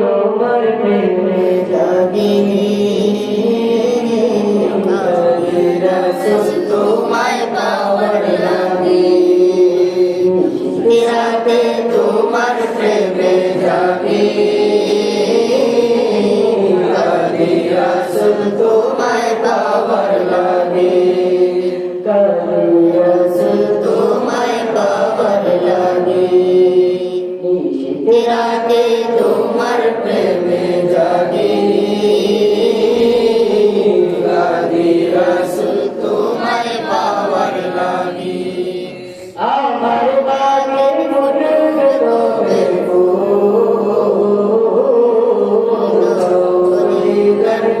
তোমার প্রেমে জাগিনি তোমায় পাওয়ার লাগে রাতে তোমার প্রেমে জাগি তোমায় পাওয়ার লাগে। রাতে তোমার প্রেমে জাগি গাদি রসুল তোমায় পাওয়ার লাগি। আমার বাগের ফুল ফুল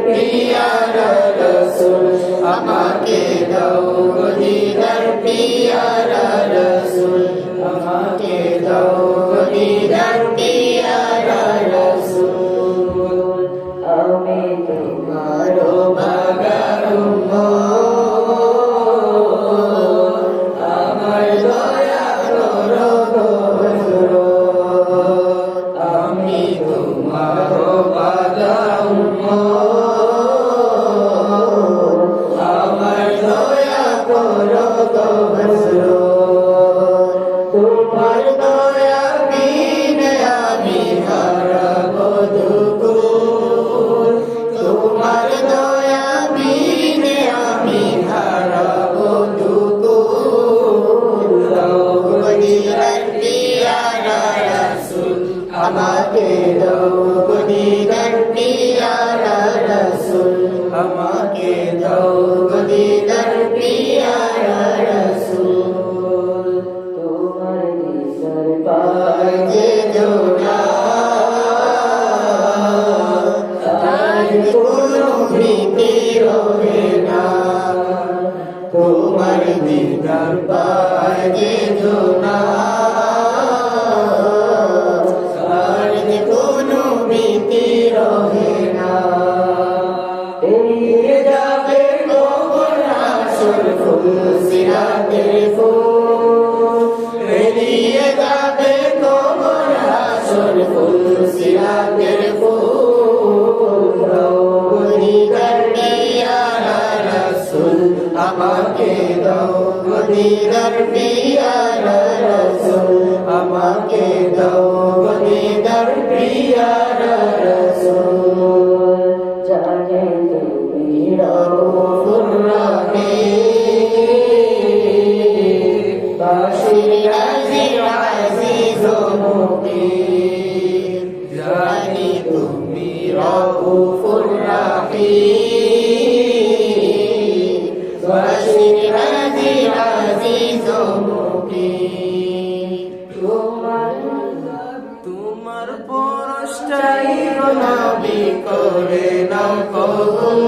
পিয়ার রসুল আমাকে দাও গদিদার পিয়ার রসুল, আমাকে দাও তোমার দিদার পায়ে কোনো রবে না। যাবে কবর আসল ফুল, সিরাতের ফুল। এড়িয়ে যাবে কবর আমাকে দাও মদিনার পিয়ারা রসুল। আমাকে দাও মদিনার পিয়ারা রসুল। জানে তুমি রউফুর তোমার পরশটাই নবী করে নাও কবুল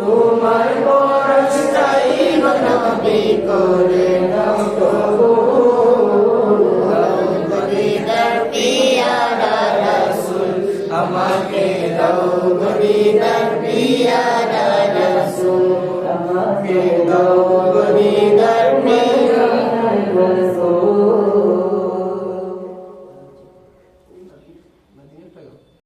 তোমার পরশটাই নবী করে নাও কবুল গদিদার পিয়ারা রাসূল, আমাকে দাও গদিদার পিয়ারা রাসূল, আমাকে দাও